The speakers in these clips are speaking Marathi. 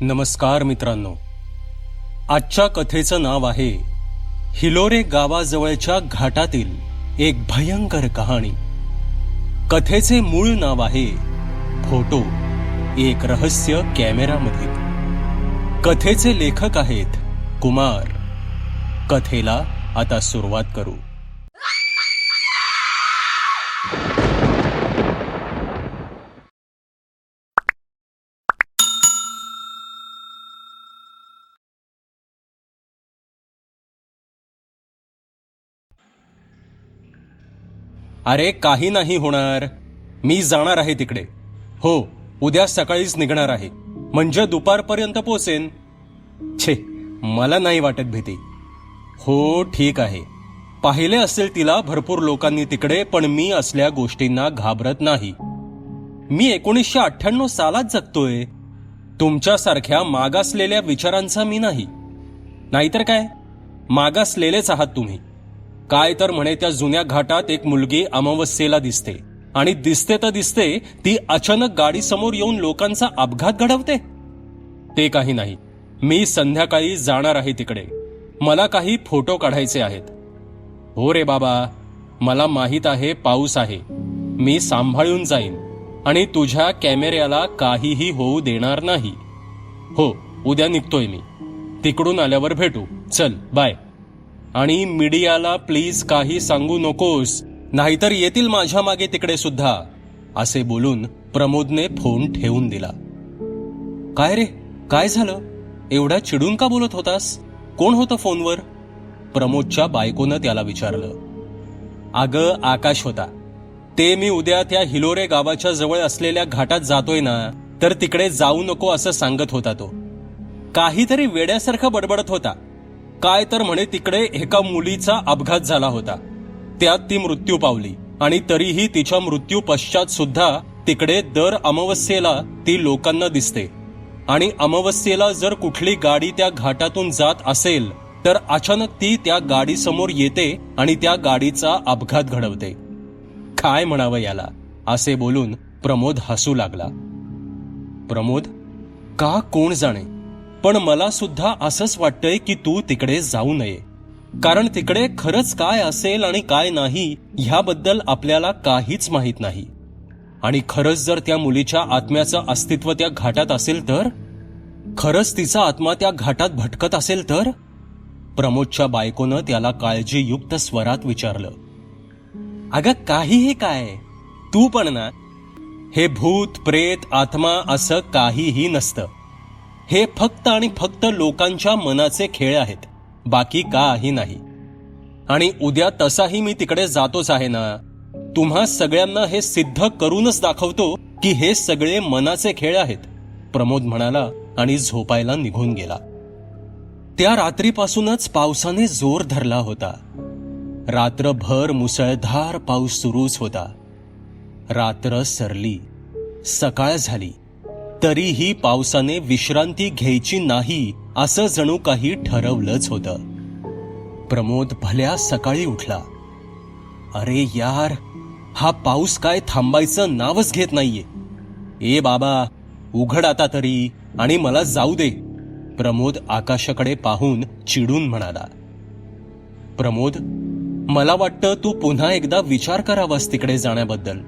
नमस्कार मित्रांनो. आजच्या कथेचं नाव आहे हिलोरे गावाजवळच्या घाटातील एक भयंकर कहाणी. कथेचे मूळ नाव आहे फोटो एक रहस्य कॅमेरामध्ये. कथेचे लेखक आहेत कुमार. कथेला आता सुरुवात करू. अरे काही नाही होणार. मी जाणार आहे तिकडे. हो उद्या सकाळीच निघणार आहे. म्हणजे दुपारपर्यंत पोचेन. छे मला नाही वाटत भीती. हो ठीक आहे. पाहिले असेल तिला भरपूर लोकांनी तिकडे पण मी असल्या गोष्टींना घाबरत नाही. मी एकोणीसशे अठ्ठ्याण्णव सालात जगतोय. तुमच्यासारख्या मागासलेल्या विचारांचा मी नाही. नाहीतर काय? मागासलेलेच आहात तुम्ही. काय तर म्हणे त्या जुन्या घाटात एक मुलगी अमावस्येला दिसते. आणि दिसते तर दिसते ती अचानक गाडीसमोर येऊन लोकांचा अपघात घडवते? ते काही नाही. मी संध्याकाळी जाणार आहे तिकडे. मला काही फोटो काढायचे आहेत. हो रे बाबा मला माहीत आहे पाऊस आहे. मी सांभाळून जाईन. आणि तुझ्या कॅमेऱ्याला काहीही होऊ देणार नाही. हो उद्या निघतोय मी. तिकडून आल्यावर भेटू. चल बाय. आणि मीडियाला प्लीज काही सांगू नकोस नाहीतर येतील माझ्या मागे तिकडे सुद्धा असे बोलून प्रमोदने फोन ठेवून दिला. काय रे? काय झालं? एवढ्या चिडून का बोलत होतास? कोण होतं फोनवर? प्रमोदच्या बायकोनं त्याला विचारलं. अगं आकाश होता. ते मी उद्या त्या हिलोरे गावाच्या जवळ असलेल्या घाटात जातोय ना तर तिकडे जाऊ नको असं सांगत होता तो. काहीतरी वेड्यासारखं बडबडत होता. काय तर म्हणे तिकडे एका मुलीचा अपघात झाला होता. त्यात ती मृत्यू पावली आणि तरीही तिच्या मृत्यू पश्चात सुद्धा तिकडे दर अमावस्येला ती लोकांना दिसते. आणि अमावस्येला जर कुठली गाडी त्या घाटातून जात असेल तर अचानक ती त्या गाडीसमोर येते आणि त्या गाडीचा अपघात घडवते. काय म्हणावं याला? असे बोलून प्रमोद हसू लागला. प्रमोद का कोण जाणे? पण मला सुद्धा असंच वाटतंय की तू तिकडे जाऊ नये. कारण तिकडे खरंच काय असेल आणि काय नाही ह्याबद्दल आपल्याला काहीच माहीत नाही. आणि खरंच जर त्या मुलीच्या आत्म्याचं अस्तित्व त्या घाटात असेल तर? खरंच तिचा आत्मा त्या घाटात भटकत असेल तर? प्रमोदच्या बायकोनं त्याला काळजीयुक्त स्वरात विचारलं. अगं काहीही काय? तू पण ना. हे भूत प्रेत आत्मा असं काहीही नसतं. हे फक्त आणि फक्त लोकांच्या मनाचे खेळ आहेत. बाकी काही नाही. आणि उद्या तसाही मी तिकडे जातोच आहे ना. तुम्हा सगळ्यांना हे सिद्ध करूनच दाखवतो की हे सगळे मनाचे खेळ आहेत. प्रमोद म्हणाला आणि झोपायला निघून गेला. त्या रात्रीपासूनच पावसाने जोर धरला होता. रात्रभर मुसळधार पाऊस सुरूच होता. रात्र सरली. सकाळ झाली. तरीही पावसाने विश्रांती घ्यायची नाही असं जणू काही ठरवलंच होतं. प्रमोद भल्या सकाळी उठला. अरे यार हा पाऊस काय थांबायचं नावच घेत नाहीये. ए बाबा उघड आता तरी आणि मला जाऊ दे प्रमोद आकाशाकडे पाहून चिडून म्हणाला. प्रमोद मला वाटतं तू पुन्हा एकदा विचार करावास तिकडे जाण्याबद्दल.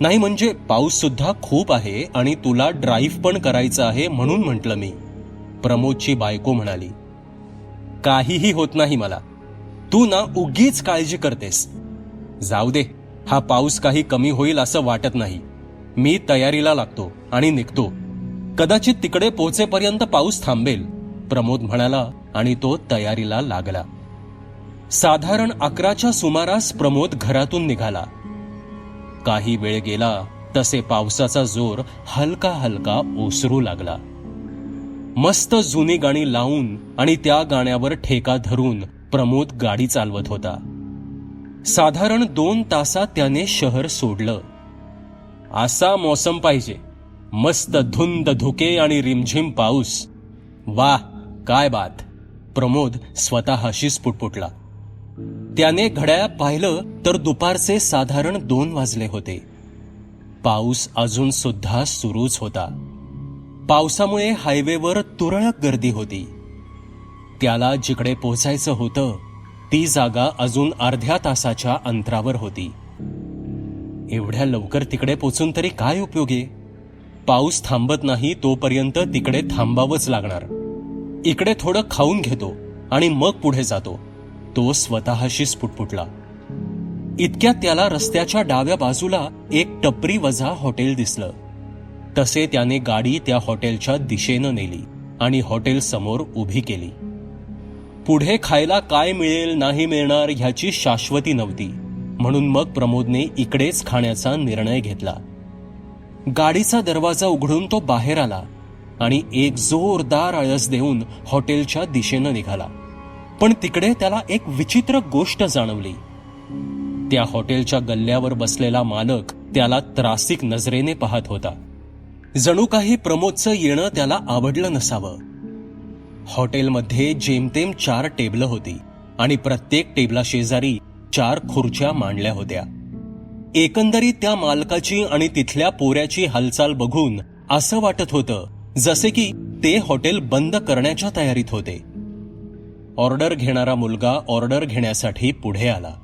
नाही म्हणजे पाऊस सुद्धा खूप आहे आणि तुला ड्राईव्ह पण करायचं आहे म्हणून म्हटलं मी. प्रमोदची बायको म्हणाली काहीही होत नाही मला. तू ना उगीच काळजी करतेस. जाऊ दे हा पाऊस काही कमी होईल असं वाटत नाही. मी तयारीला लागतो आणि निघतो. कदाचित तिकडे पोहोचेपर्यंत पाऊस थांबेल प्रमोद म्हणाला आणि तो तयारीला लागला. साधारण अकराच्या सुमारास प्रमोद घरातून निघाला. काही वेळ गेला तसे पावसाचा जोर हलका हलका ओसरू लागला. मस्त जुनी गाणी लावून आणि त्या गाण्यावर ठेका धरून प्रमोद गाडी चालवत होता. साधारण दोन तासात त्याने शहर सोडलं. असा मौसम पाहिजे. मस्त धुंद धुके आणि रिमझिम पाऊस. वाह काय बात. प्रमोद स्वतःशीच पुटपुटला. त्याने घड्याळ पाहिलं तर दुपारचे साधारण दोन वाजले होते. पाऊस अजून सुद्धा सुरूच होता. पावसामुळे हायवेवर तुरळक गर्दी होती. त्याला जिकडे पोचायचं होतं ती जागा अजून अर्ध्या तासाच्या अंतरावर होती. एवढ्या लवकर तिकडे पोचून तरी काय उपयोग? आहे पाऊस थांबत नाही तोपर्यंत तिकडे थांबावंच लागणार. इकडे थोडं खाऊन घेतो आणि मग पुढे जातो. तो स्वतःशीच पुटपुटला इतक्यात त्याला रस्त्याच्या डाव्या बाजूला एक टपरी वजा हॉटेल दिसलं. तसे त्याने गाडी त्या हॉटेलच्या दिशेनं नेली आणि हॉटेल समोर उभी केली. पुढे खायला काय मिळेल नाही मिळणार ह्याची शाश्वती नव्हती. म्हणून मग प्रमोदने इकडेच खाण्याचा निर्णय घेतला. गाडीचा दरवाजा उघडून तो बाहेर आला आणि एक जोरदार आळस देऊन हॉटेलच्या दिशेनं निघाला. पण तिकडे त्याला एक विचित्र गोष्ट जाणवली. त्या हॉटेलच्या गल्ल्यावर बसलेला मालक त्याला त्रासिक नजरेने पाहत होता. जणू काही प्रमोदचं येणं त्याला आवडलं नसावं. हॉटेलमध्ये जेमतेम चार टेबलं होती आणि प्रत्येक टेबला शेजारी चार खुर्च्या मांडल्या होत्या. एकंदरीत त्या मालकाची आणि तिथल्या पोऱ्याची हालचाल बघून असं वाटत होतं जसे की ते हॉटेल बंद करण्याच्या तयारीत होते. ऑर्डर घेणारा मुलगा ऑर्डर घेण्यासाठी पुढे आला.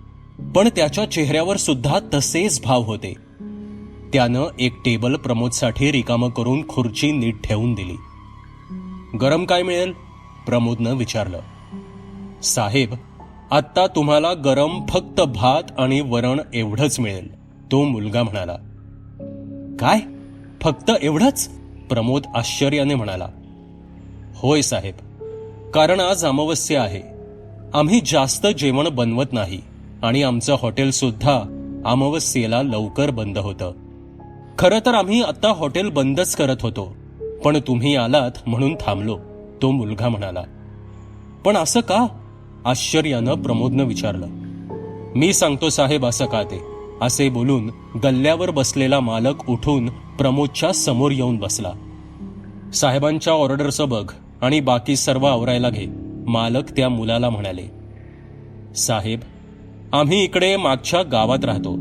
पण त्याच्या चेहऱ्यावर सुद्धा तसेच भाव होते. त्यानं एक टेबल प्रमोदसाठी रिकामं करून खुर्ची नीट ठेवून दिली. गरम काय मिळेल? प्रमोदनं विचारलं. साहेब आत्ता तुम्हाला गरम फक्त भात आणि वरण एवढंच मिळेल तो मुलगा म्हणाला. काय? फक्त एवढंच? प्रमोद आश्चर्याने म्हणाला. होय साहेब कारण आज अमावस्या आहे. आम्ही जास्त जेवण बनवत नाही आणि आमचं हॉटेल सुद्धा अमावस्येला लवकर बंद होतं. खरं तर आम्ही आता हॉटेल बंदच करत होतो पण तुम्ही आलात म्हणून थांबलो तो मुलगा म्हणाला. पण असं का? आश्चर्यानं प्रमोदनं विचारलं. मी सांगतो साहेब असं का ते? असे बोलून गल्ल्यावर बसलेला मालक उठून प्रमोदच्या समोर येऊन बसला. साहेबांच्या ऑर्डरचं बघ. आणि बाकी सर्व आवरायला घे. मालक त्या मुलाला म्हणाले साहेब आम्ही इकडे मागच्या गावात राहतो.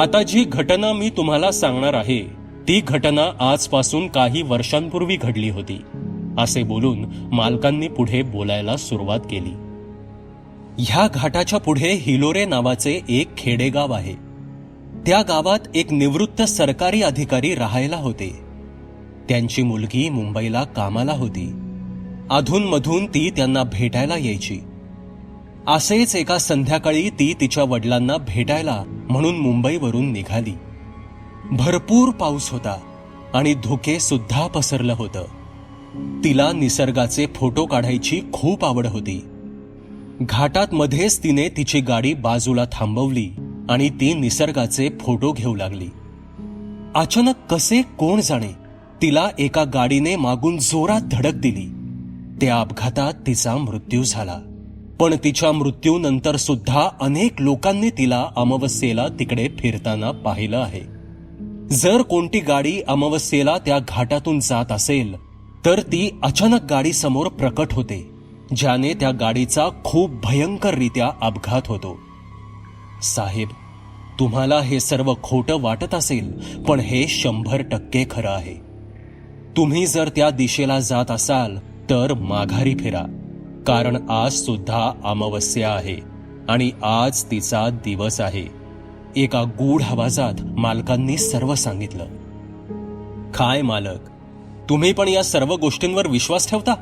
आता जी घटना मी तुम्हाला सांगणार आहे ती घटना आजपासून काही वर्षांपूर्वी घडली होती असे बोलून मालकांनी पुढे बोलायला सुरुवात केली. ह्या घाटाच्या पुढे हिलोरे नावाचे एक खेडेगाव आहे. त्या गावात एक निवृत्त सरकारी अधिकारी राहायला होते. त्यांची मुलगी मुंबईला कामाला होती. अधूनमधून ती त्यांना भेटायला यायची. असेच एका संध्याकाळी ती तिच्या वडिलांना भेटायला म्हणून मुंबईवरून निघाली. भरपूर पाऊस होता आणि धुके सुद्धा पसरलं होतं. तिला निसर्गाचे फोटो काढायची खूप आवड होती. घाटात मध्येच तिने तिची गाडी बाजूला थांबवली आणि ती निसर्गाचे फोटो घेऊ लागली. अचानक कसे कोण जाणे? तिला एका गाडीने मागून जोरात धडक दिली. त्या अपघातात तिचा मृत्यू झाला. पण तिच्या मृत्यूनंतर सुद्धा अनेक लोकांनी तिला अमावस्येला तिकडे फिरताना पाहिलं आहे. जर कोणती गाडी अमावस्येला त्या घाटातून जात असेल तर ती अचानक गाडीसमोर प्रकट होते ज्याने त्या गाडीचा खूप भयंकररित्या अपघात होतो. साहेब तुम्हाला हे सर्व खोटं वाटत असेल पण हे शंभर टक्के खरं आहे. तुम्ही जर त्या दिशेला जात असाल तर माघारी फिरा. कारण आज सुद्धा अमावस्या आहे आणि आज तिचा दिवस आहे. एका गूढ आवाजात मालकांनी सर्व सांगितलं. काय मालक तुम्ही पण या सर्व गोष्टींवर विश्वास ठेवता?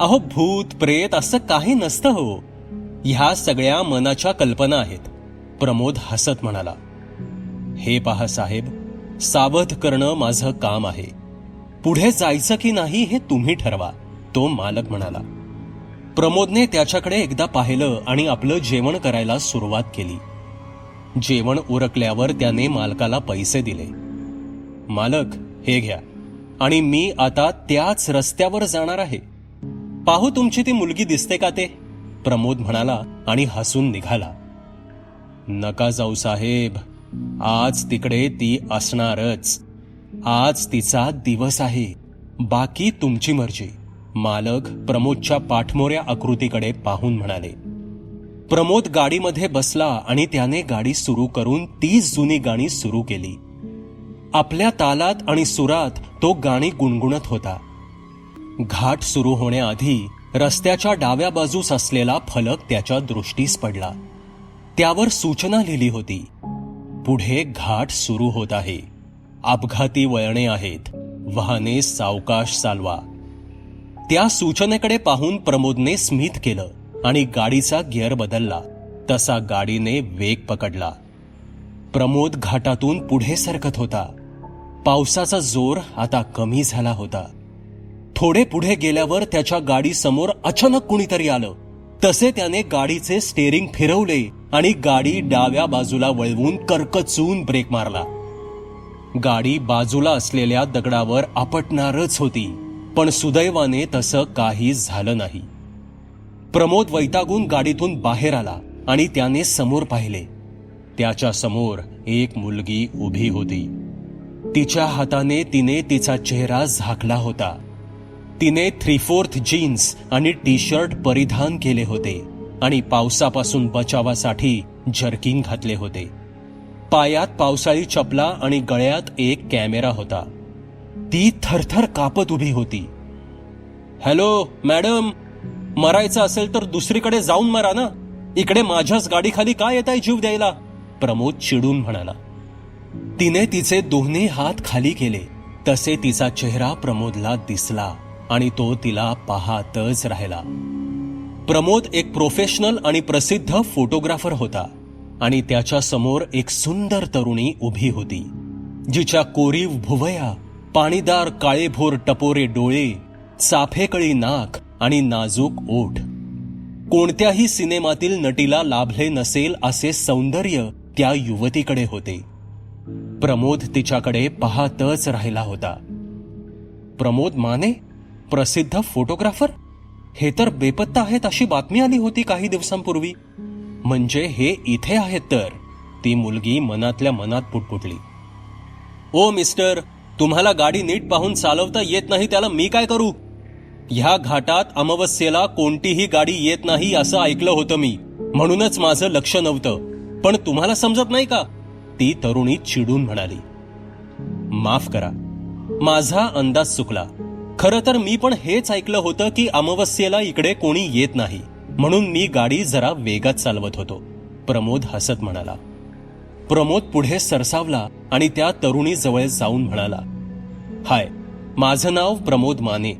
अहो भूत प्रेत असं काही नसतं हो. ह्या सगळ्या मनाच्या कल्पना आहेत प्रमोद हसत म्हणाला. हे पहा साहेब सावध करणं माझं काम आहे. पुढे जायचं की नाही हे तुम्ही ठरवा तो मालक म्हणाला. प्रमोदने त्याच्याकडे एकदा पाहिलं आणि आपलं जेवण करायला सुरुवात केली. जेवण उरकल्यावर त्याने मालकाला पैसे दिले. मालक हे घ्या. आणि मी आता त्याच रस्त्यावर जाणार आहे. पाहू तुमची ती मुलगी दिसते का ते? प्रमोद म्हणाला आणि हसून निघाला. नका जाऊ साहेब आज तिकडे ती असणारच. आज तिचा दिवस आहे. बाकी तुमची मर्जी. मालक प्रमोदच्या पाठमोऱ्या आकृतीकडे पाहून म्हणाले. प्रमोद गाडीमध्ये बसला आणि त्याने गाडी सुरू करून तीच जुनी गाणी सुरू केली. आपल्या तालात आणि सुरात तो गाणी गुणगुणत होता. घाट सुरू होण्याआधी रस्त्याच्या डाव्या बाजूस असलेला फलक त्याच्या दृष्टीस पडला. त्यावर सूचना लिहिली होती. पुढे घाट सुरू होत आहे. अपघाती वळणे आहेत. वाहने सावकाश चालवा. त्या सूचनेकडे पाहून प्रमोदने स्मित केलं आणि गाडीचा गिअर बदलला. तसा गाडीने वेग पकडला. प्रमोद घाटातून पुढे सरकत होता. पावसाचा जोर आता कमी झाला होता. थोडे पुढे गेल्यावर त्याच्या गाडीसमोर अचानक कुणीतरी आलं. तसे त्याने गाडीचे स्टेअरिंग फिरवले आणि गाडी डाव्या बाजूला वळवून करकचून ब्रेक मारला. गाडी बाजूला असलेल्या दगडावर आपटणारच होती पण सुदैवाने तसं काही झालं नाही. प्रमोद वैतागून गाडीतून बाहेर आला आणि त्याने समोर पाहिले. त्याच्यासमोर एक मुलगी उभी होती. तिच्या हाताने तिने तिचा चेहरा झाकला होता. तिने थ्री फोर्थ जीन्स आणि टी शर्ट परिधान केले होते आणि पावसापासून बचावासाठी जर्किंग घातले होते. पायात पावसाळी चपला आणि गळ्यात एक कॅमेरा होता. ती थरथर कापत उभी होती. हॅलो मॅडम मरायचं असेल तर दुसरीकडे जाऊन मरा ना. इकडे माझ्याच गाडीखाली काय येत आहे जीव द्यायला? प्रमोद चिडून म्हणाला. तिने तिचे दोन्ही हात खाली केले. तसे तिचा चेहरा प्रमोदला दिसला आणि तो तिला पाहतच राहिला. प्रमोद एक प्रोफेशनल आणि प्रसिद्ध फोटोग्राफर होता. आणि त्याच्यासमोर एक सुंदर तरुणी उभी होती जिच्या कोरीव भुवया पाणीदार काळेभोर टपोरे डोळे चाफेकळी नाक आणि नाजूक ओठ. कोणत्याही सिनेमातील नटीला लाभले नसेल असे सौंदर्य त्या युवतीकडे होते. प्रमोद तिच्याकडे पाहतच राहिला होता. प्रमोद माने प्रसिद्ध फोटोग्राफर? हे तर बेपत्ता आहेत अशी बातमी आली होती काही दिवसांपूर्वी. म्हणजे हे इथे आहेत तर. ती मुलगी मनातल्या मनात पुटपुटली. ओ मिस्टर तुम्हाला गाडी नीट पाहून चालवता येत नाही त्याला मी काय करू? ह्या घाटात अमावस्येला कोणतीही गाडी येत नाही असं ऐकलं होतं मी. म्हणूनच माझं लक्ष नव्हतं. पण तुम्हाला समजत नाही का? ती तरुणी चिडून म्हणाली. माफ करा. माझा अंदाज चुकला. खरं तर मी पण हेच ऐकलं होतं की अमावस्येला इकडे कोणी येत नाही. म्हणून मी गाडी जरा वेगात चालवत होतो. प्रमोद हसत म्हणाला. प्रमोद पुढे सरसावला आणि त्या तरुणी जवळ जाऊन म्हणाला हाय माझं नाव प्रमोद माने.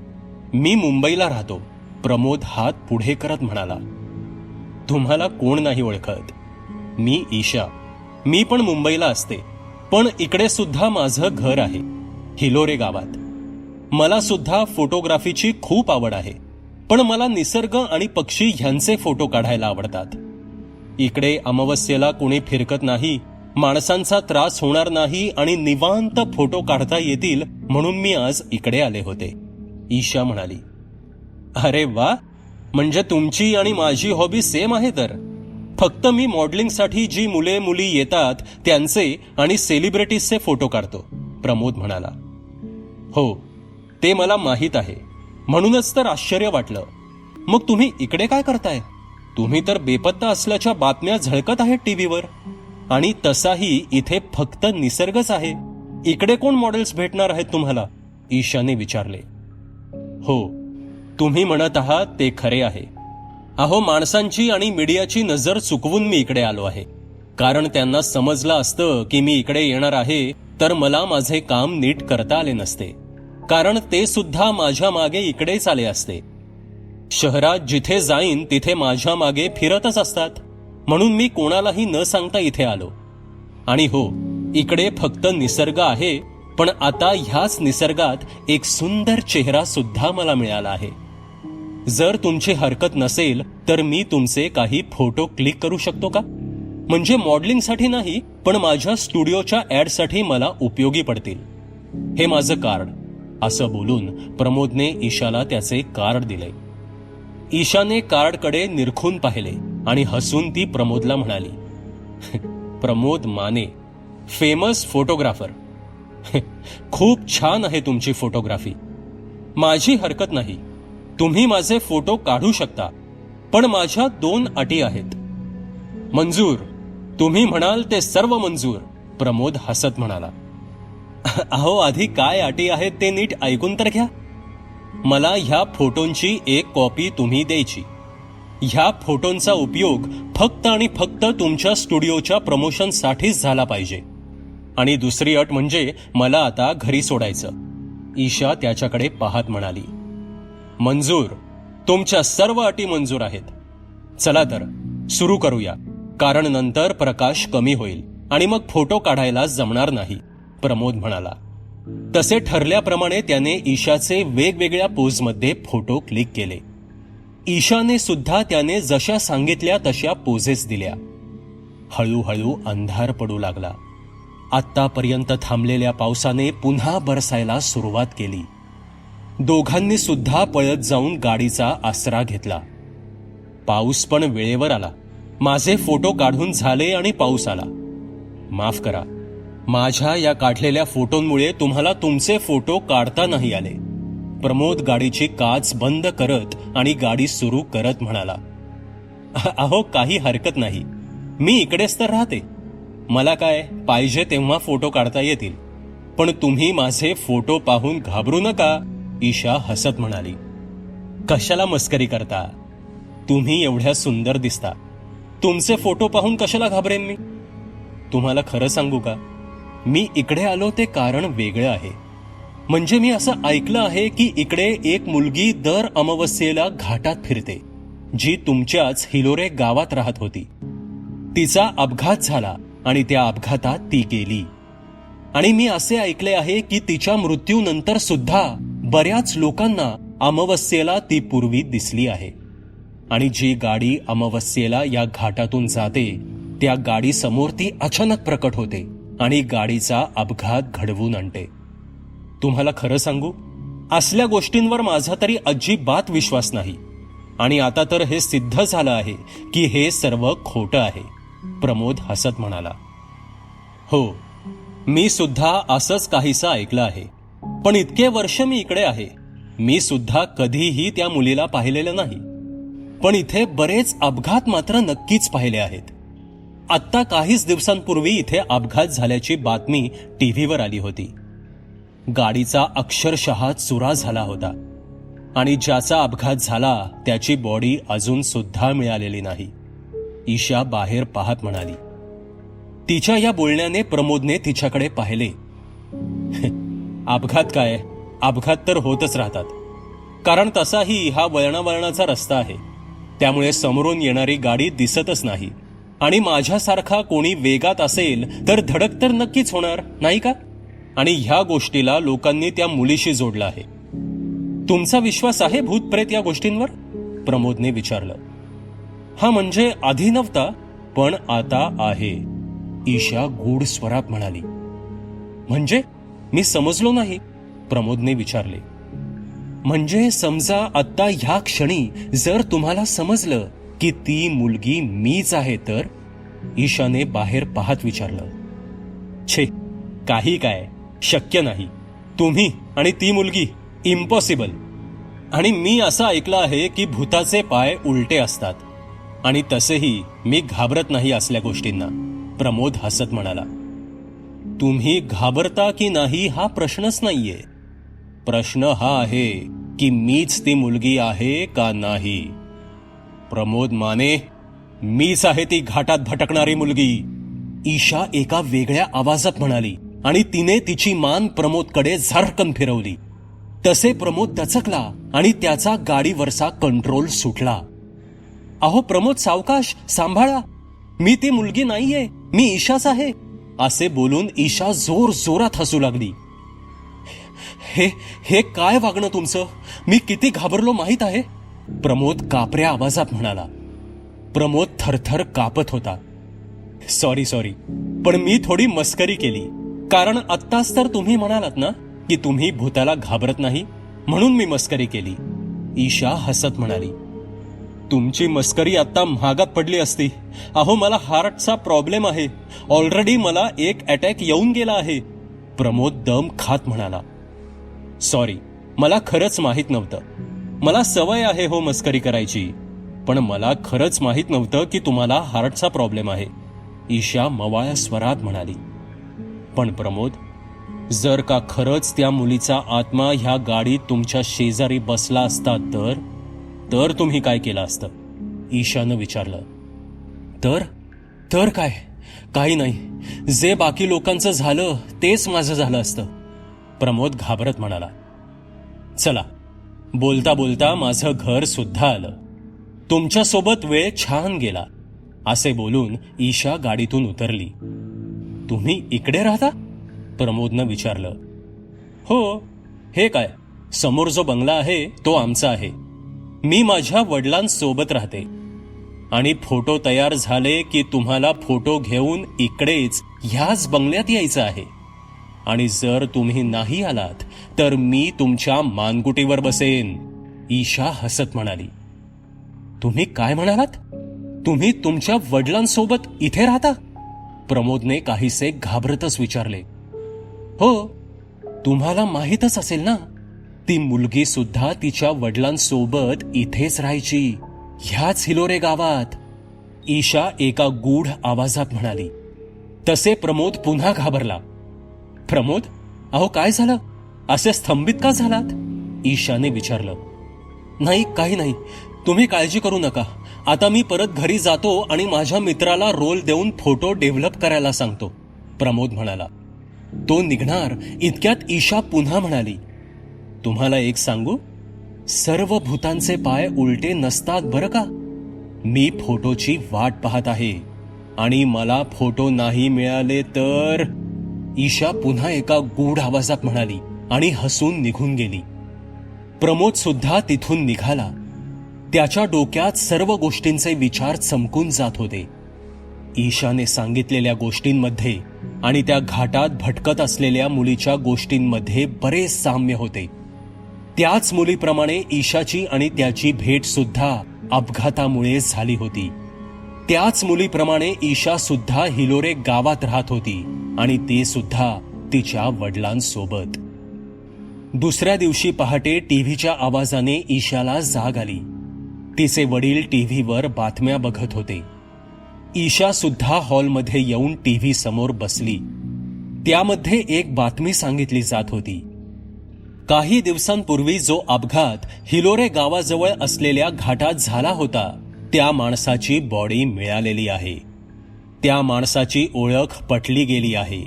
मी मुंबईला राहतो. प्रमोद हात पुढे करत म्हणाला तुम्हाला कोण नाही ओळखत? मी ईशा. मी पण मुंबईला असते. पण इकडे सुद्धा माझं घर आहे हिलोरे गावात. मला सुद्धा फोटोग्राफीची खूप आवड आहे. पण मला निसर्ग आणि पक्षी ह्यांचे फोटो काढायला आवडतात. इकडे अमावस्येला कोणी फिरकत नाही माणसांचा त्रास होणार नाही आणि निवांत फोटो काढता येतील म्हणून मी आज इकडे आले होते. ईशा म्हणाली अरे वा! म्हणजे तुमची आणि माझी हॉबी सेम आहे तर. फक्त मी मॉडेलिंगसाठी जी मुले मुली येतात त्यांचे आणि सेलिब्रिटीजचे फोटो काढतो प्रमोद म्हणाला. हो ते मला माहीत आहे. म्हणूनच तर आश्चर्य वाटलं. मग तुम्ही इकडे काय करताय? तुम्ही तर बेपत्ता असल्याच्या बातम्या झळकत आहेत टीव्हीवर. आणि तसाही इथे फक्त निसर्गच आहे. इकडे कोण मॉडेल्स भेटणार आहेत तुम्हाला? ईशाने विचारले. हो तुम्ही म्हणत आहात ते खरे आहे. अहो माणसांची आणि मीडियाची नजर चुकवून मी इकडे आलो आहे. कारण त्यांना समजलं असतं की मी इकडे येणार आहे तर मला माझे काम नीट करता आले नसते. कारण ते सुद्धा माझ्या मागे इकडेच आले असते. शहरात जिथे जाईन तिथे माझ्या मागे फिरतच असतात. म्हणून मी कोणालाही न सांगता इथे आलो. आणि हो इकडे फक्त निसर्ग आहे पण आता ह्याच निसर्गात एक सुंदर चेहरा सुद्धा मला मिळाला आहे. जर तुमची हरकत नसेल तर मी तुमचे काही फोटो क्लिक करू शकतो का? म्हणजे मॉडेलिंगसाठी नाही पण माझ्या स्टुडिओच्या ॲडसाठी मला उपयोगी पडतील. हे माझं कार्ड. असं बोलून प्रमोदने ईशाला त्याचे कार्ड दिले. ईशाने कार्डकडे निरखून पाहिले आणि हसून ती प्रमोदला म्हणाली प्रमोद माने फेमस फोटोग्राफर खूप छान आहे तुमची फोटोग्राफी माझी हरकत नाही. तुम्ही माझे फोटो काढू शकता पण माझ्या दोन अटी आहेत. मंजूर. तुम्ही म्हणाल ते सर्व मंजूर प्रमोद हसत म्हणाला. अहो आधी काय अटी आहेत ते नीट ऐकून तर घ्या. मला ह्या फोटोंची एक कॉपी तुम्ही द्यायची. ह्या फोटोंचा उपयोग फक्त आणि फक्त तुमच्या स्टुडिओच्या प्रमोशनसाठीच झाला पाहिजे. आणि दुसरी अट म्हणजे मला आता घरी सोडायचं. ईशा त्याच्याकडे पाहत म्हणाली. मंजूर तुमच्या सर्व अटी मंजूर आहेत. चला तर सुरू करूया. कारण नंतर प्रकाश कमी होईल आणि मग फोटो काढायला जमणार नाही. प्रमोद म्हणाला. तसे ठरल्याप्रमाणे त्याने ईशाचे वेगवेगळ्या पोजमध्ये फोटो क्लिक केले. ईशाने सुद्धा त्याने जशा सांगितल्या तशा पोजेस दिल्या. हळूहळू अंधार पडू लागला. आत्तापर्यंत थांबलेल्या पावसाने पुन्हा बरसायला सुरुवात केली. दोघांनी सुद्धा पळत जाऊन गाडीचा आसरा घेतला. पाऊस पण वेळेवर आला. माझे फोटो काढून झाले आणि पाऊस आला. माफ करा. माझ्या या काढलेल्या फोटोंमुळे तुम्हाला तुमचे फोटो काढता नाही आले. प्रमोद गाडीची काच बंद करत आणि गाडी सुरू करत म्हणाला अहो काही हरकत नाही. मी इकडेच तर राहते. मला काय पाहिजे तेव्हा फोटो काढता येतील. पण तुम्ही माझे फोटो पाहून घाबरू नका ईशा हसत म्हणाली. कशाला मस्करी करता? तुम्ही एवढ्या सुंदर दिसता. तुमचे फोटो पाहून कशाला घाबरेन मी? तुम्हाला खरं सांगू का? मी इकडे आलो ते कारण वेगळं आहे. म्हणजे मी असं ऐकलं आहे की इकडे एक मुलगी दर अमावस्येला घाटात फिरते जी तुमच्याच हिलोरे गावात राहत होती. तिचा अपघात झाला आणि त्या अपघातात ती गेली. आणि मी असे ऐकले आहे की तिच्या मृत्यूनंतर सुद्धा बऱ्याच लोकांना अमावस्येला ती पूर्वी दिसली आहे. आणि जी गाडी अमावस्येला या घाटातून जाते त्या गाडीसमोर ती अचानक प्रकट होते. आणि गाडीचा अपघात घडवून आणते. तुम्हाला खरं सांगू असल्या गोष्टींवर माझा तरी अजिबात विश्वास नाही. आणि आता तर हे सिद्ध झालं आहे की हे सर्व खोटं आहे प्रमोद हसत म्हणाला. हो मी सुद्धा असंच काहीसं ऐकलं आहे पण इतके वर्ष मी इकडे आहे मी सुद्धा कधीही त्या मुलीला पाहिलेलं नाही. पण इथे बरेच अपघात मात्र नक्कीच पाहिले आहेत. आत्ता काहीच दिवसांपूर्वी इथे अपघात झाल्याची बातमी टी व्हीवर आली होती. गाडीचा अक्षरशः चुरा झाला होता आणि ज्याचा अपघात झाला त्याची बॉडी अजून सुद्धा मिळालेली नाही. ईशा बाहेर पाहत म्हणाली तिच्या या बोलण्याने प्रमोदने तिच्याकडे पाहिले. अपघात काय? अपघात तर होतच राहतात. कारण तसाही हा वळणावळणाचा रस्ता आहे. त्यामुळे समोरून येणारी गाडी दिसतच नाही. आणि माझ्यासारखा कोणी वेगात असेल तर धडक तर नक्कीच होणार नाही का? आणि ह्या गोष्टीला लोकांनी त्या मुलीशी जोडलं आहे. तुमचा विश्वास आहे भूतप्रेत या गोष्टींवर? प्रमोदने विचारलं. हा म्हणजे आधी नव्हता पण आता आहे ईशा गूढ स्वरात म्हणाली. म्हणजे? मी समजलो नाही प्रमोदने विचारले. म्हणजे समजा आत्ता ह्या क्षणी जर तुम्हाला समजलं की ती मुलगी मीच आहे तर ईशाने बाहेर पाहत विचारलं. छे काही काय? शक्य नाही. तुम्ही आणि ती मुलगी इम्पॉसिबल आणि मी असं ऐकलं आहे की भूताचे पाय उलटे असतात. आणि तसेही मी घाबरत नाही असल्या गोष्टींना प्रमोद हसत म्हणाला. तुम्ही घाबरता की नाही हा प्रश्नच नाहीये. प्रश्न हा आहे की मीच ती मुलगी आहे का नाही? प्रमोद माने मीच आहे ती घाटात भटकणारी मुलगी. ईशा एका वेगळ्या आवाजात म्हणाली आणि तिने तिची मान प्रमोदकडे झरकन फिरवली. तसे प्रमोद दचकला आणि त्याचा गाडीवरचा कंट्रोल सुटला. अहो प्रमोद सावकाश सांभाळा. मी ती मुलगी नाहीये मी ईशाच आहे असे बोलून ईशा जोर जोरात हसू लागली. हे हे काय वागणं तुमचं? मी किती घाबरलो माहीत आहे? प्रमोद कापऱ्या आवाजात म्हणाला. प्रमोद थरथर कापत होता. सॉरी सॉरी पण मी थोडी मस्करी केली. कारण आत्ताच तर तुम्ही म्हणालात ना की तुम्ही भूताला घाबरत नाही म्हणून मी मस्करी केली. ईशा हसत म्हणाली. तुमची मस्करी आता महागात पडली असती. अहो मला हार्टचा प्रॉब्लेम आहे. ऑलरेडी मला एक अटॅक येऊन गेला आहे. प्रमोद दम खात म्हणाला. सॉरी मला खरंच माहीत नव्हतं. मला सवय आहे हो मस्करी करायची. पण मला खरंच माहीत नव्हतं की तुम्हाला हार्टचा प्रॉब्लेम आहे. ईशा मवाळ्या स्वरात म्हणाली. पण प्रमोद जर का खरंच त्या मुलीचा आत्मा ह्या गाडीत तुमच्या शेजारी बसला असता तर? तर तुम्ही काय केलं असतं? ईशानं विचारलं. तर? तर काय? काही नाही. जे बाकी लोकांचं झालं तेच माझं झालं असतं. प्रमोद घाबरत म्हणाला. चला बोलता बोलता माझं घर सुद्धा आलं. तुमच्यासोबत वेळ छान गेला असे बोलून ईशा गाडीतून उतरली. तुम्ही इकडे राहता? प्रमोदनं विचारलं. हो हे काय समोर जो बंगला आहे तो आमचा आहे. मी माझ्या वडिलांसोबत राहते. आणि फोटो तयार झाले की तुम्हाला फोटो घेऊन इकडेच ह्याच बंगल्यात यायचं आहे. आणि जर तुम्ही नाही आलात तर मी तुमच्या मानगुटीवर बसेन. ईशा हसत म्हणाली. तुम्ही काय म्हणालात? तुम्ही तुमच्या वडिलांसोबत इथे राहता? प्रमोदने काहीसे घाबरतच विचारले. हो तुम्हाला माहीतच असेल ना ती मुलगी सुद्धा तिच्या वडिलांसोबत इथेच राहायची ह्याच हिलोरे गावात. ईशा एका गूढ आवाजात म्हणाली. तसे प्रमोद पुन्हा घाबरला. प्रमोद? अहो काय झालं? असे स्तंभित का झालात? ईशाने विचारलं. नाही काही नाही. तुम्ही काळजी करू नका. आता मी परत घरी जातो आणि माझ्या मित्राला रोल देऊन फोटो डेव्हलप करायला सांगतो प्रमोद म्हणाला. तो निघणार इतक्यात ईशा पुन्हा म्हणाली. तुम्हाला एक सांगू? सर्व भूतांचे पाय उलटे नसतात बरं का? मी फोटोची वाट पाहत आहे आणि मला फोटो नाही मिळाले तर? ईशा पुन्हा एका गूढ आवाजात म्हणाली आणि हसून निघून गेली. प्रमोद सुद्धा तिथून निघाला. त्याच्या डोक्यात सर्व गोष्टींचे विचार चमकून जात होते. ईशाने सांगितलेल्या गोष्टींमध्ये आणि त्या घाटात भटकत असलेल्या मुलीच्या गोष्टींमध्ये बरेच साम्य होते. त्याच मुलीप्रमाणे ईशाची आणि त्याची भेट सुद्धा अपघातामुळे झाली होती. त्याच मुलीप्रमाणे ईशा सुद्धा हिलोरे गावात राहत होती आणि ते सुद्धा तिच्या वडिलांसोबत. दुसऱ्या दिवशी पहाटे टीव्हीच्या आवाजाने ईशाला जाग आली. तिचे वडील टीव्हीवर बातम्या बघत होते. ईशा सुद्धा हॉलमध्ये येऊन टीव्ही समोर बसली. त्यामध्ये एक बातमी सांगितली जात होती. काही दिवसांपूर्वी जो अपघात हिलोरे गावाजवळ असलेल्या घाटात झाला होता त्या माणसाची बॉडी मिळालेली आहे. त्या माणसाची ओळख पटली गेली आहे.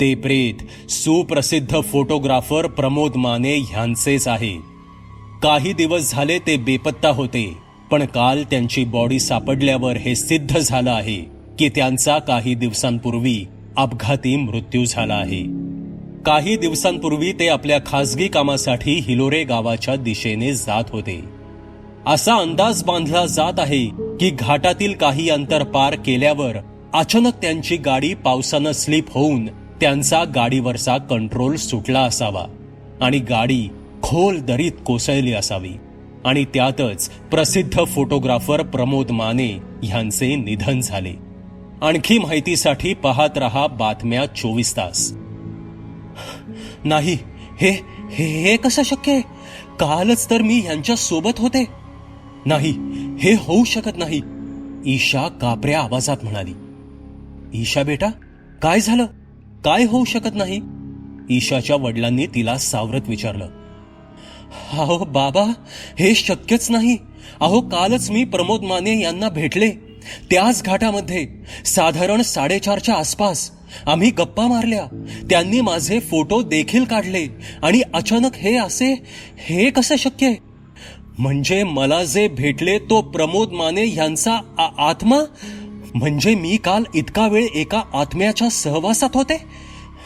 ते प्रेत सुप्रसिद्ध फोटोग्राफर प्रमोद माने ह्यांचेच आहे. काही दिवस झाले ते बेपत्ता होते पण काल त्यांची बॉडी सापडल्यावर हे सिद्ध झालं आहे की त्यांचा काही दिवसांपूर्वी अपघाती मृत्यू झाला आहे. काही दिवसांपूर्वी ते आपल्या खासगी कामासाठी हिलोरे गावाच्या दिशेने जात होते. असा अंदाज बांधला जात आहे की घाटातील काही अंतर पार केल्यावर अचानक त्यांची गाडी पावसानं स्लिप होऊन त्यांचा गाडीवरचा कंट्रोल सुटला असावा आणि गाडी खोल दरीत कोसळली असावी आणि त्यातच प्रसिद्ध फोटोग्राफर प्रमोद माने ह्यांचे निधन झाले. आणखी माहितीसाठी पाहत रहा बातम्या चोवीस तास. नाही हे हे हे कसं शक्य कालच तर मी यांच्या सोबत होते. नाही हे होऊ शकत नाही. ईशा कापऱ्या आवाजात म्हणाली. ईशा बेटा काय झालं? काय होऊ शकत नाही? ईशाच्या वडिलांनी तिला सावरत विचारलं. अहो बाबा हे शक्यच नाही. अहो कालच मी प्रमोद माने यांना भेटले. त्याच घाटामध्ये साधारण साडेचारच्या आसपास आम्ही गप्पा मारल्या. त्यांनी माझे फोटो देखील काढले. आणि अचानक हे असे हे कसं शक्य आहे? म्हणजे मला जे भेटले तो प्रमोद माने यांचा आ- आत्मा? म्हणजे मी काल इतका वेळ एका आत्म्याच्या सहवासात होते?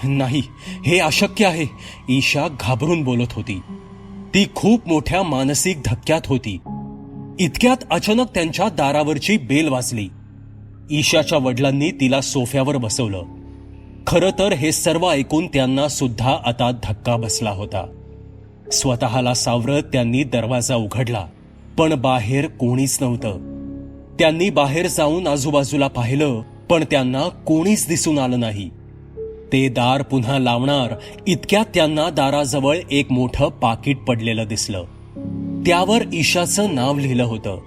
नाही हे अशक्य आहे ईशा घाबरून बोलत होती. ती खूप मोठ्या मानसिक धक्क्यात होती. इतक्यात अचानक त्यांच्या दारावरची बेल वाजली. ईशाच्या वडिलांनी तिला सोफ्यावर बसवलं. खरं तर हे सर्व ऐकून त्यांना सुद्धा आता धक्का बसला होता. स्वतःला सावरत त्यांनी दरवाजा उघडला पण बाहेर कोणीच नव्हतं. त्यांनी बाहेर जाऊन आजूबाजूला पाहिलं पण त्यांना कोणीच दिसून आलं नाही. ते दार पुन्हा लावणार इतक्यात त्यांना दाराजवळ एक मोठं पाकिट पडलेलं दिसलं. त्यावर ईशाचं नाव लिहिलं होतं.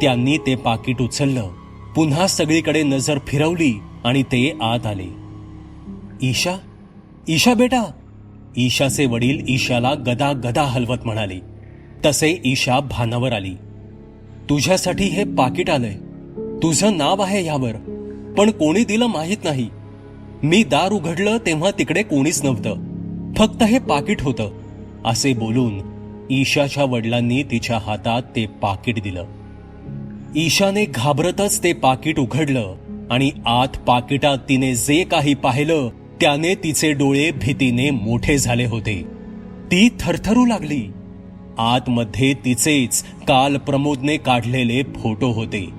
त्यांनी ते पाकिट उचललं पुन्हा सगळीकडे नजर फिरवली आणि ते आत आले. ईशा? ईशा बेटा? ईशाचे वडील ईशाला गदा गदा हलवत म्हणाले. तसे ईशा भानावर आली. तुझ्यासाठी हे पाकिट आलंय. तुझं नाव आहे ह्यावर पण कोणी दिलं माहीत नाही. मी दार उघडलं तेव्हा तिकडे कोणीच नव्हतं. फक्त हे पाकिट होतं असे बोलून ईशाच्या वडिलांनी तिच्या हातात ते पाकिट दिलं. ईशाने घाबरतच ते पाकिट उघडलं आणि आत पाकिटात तिने जे काही पाहिलं त्याने तिचे डोळे भीतीने मोठे झाले होते. ती थरथरू लागली. आतमध्ये तिचेच काल प्रमोदने काढलेले फोटो होते.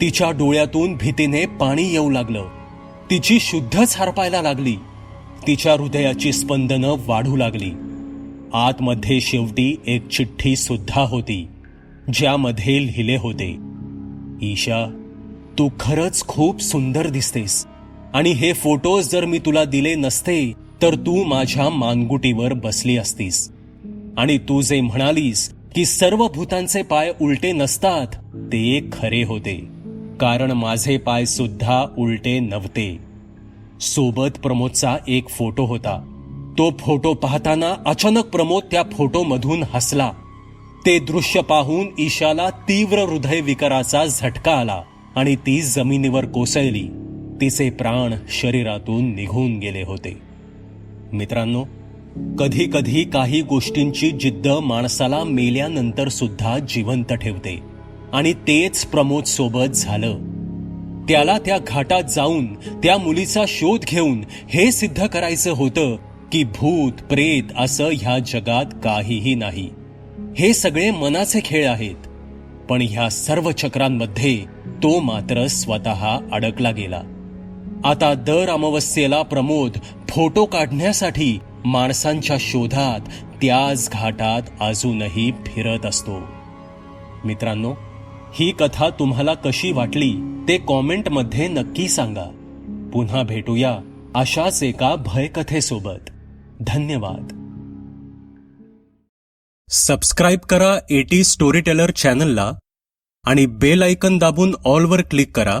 तिच्या डोळ्यातून भीतीने पाणी येऊ लागलं. तिची शुद्धच हरपायला लागली. तिच्या हृदयाची स्पंदनं वाढू लागली. आतमध्ये शेवटी एक चिठ्ठी सुद्धा होती ज्यामध्ये लिहिले होते ईशा तू खरंच खूप सुंदर दिसतेस. आणि हे फोटोज जर मी तुला दिले नसते तर तू माझ्या मानगुटीवर बसली असतीस. आणि तू जे म्हणालीस की सर्व भूतांचे पाय उलटे नसतात ते खरे होते. कारण माझे पाय सुद्धा उलटे नव्हते. सोबत प्रमोदचा एक फोटो होता. तो फोटो पाहताना अचानक प्रमोद त्या फोटोमधून हसला. ते दृश्य पाहून ईशाला तीव्र हृदय विकाराचा झटका आला आणि ती जमिनीवर कोसळली. तिचे प्राण शरीरातून निघून गेले होते. मित्रांनो कधी कधी काही गोष्टींची जिद्द माणसाला मेल्यानंतर सुद्धा जिवंत ठेवते आणि तेच प्रमोद सोबत झालं. त्याला त्या घाटात जाऊन त्या मुलीचा शोध घेऊन हे सिद्ध करायचं होतं की भूत प्रेत असं ह्या जगात काहीही नाही. हे सगळे मनाचे खेळ आहेत पण ह्या सर्व चक्रांमध्ये तो मात्र स्वतः अडकला गेला. आता दर अमावस्येला प्रमोद फोटो काढण्यासाठी माणसांच्या शोधात त्याच घाटात अजूनही फिरत असतो. मित्रांनो ही कथा तुम्हाला कशी वाटली ते कॉमेंटमध्ये नक्की सांगा. पुन्हा भेटूया अशाच एका भयकथेसोबत. धन्यवाद. सबस्क्राईब करा एटी स्टोरी टेलर चॅनलला आणि बेल आयकन दाबून ऑलवर क्लिक करा.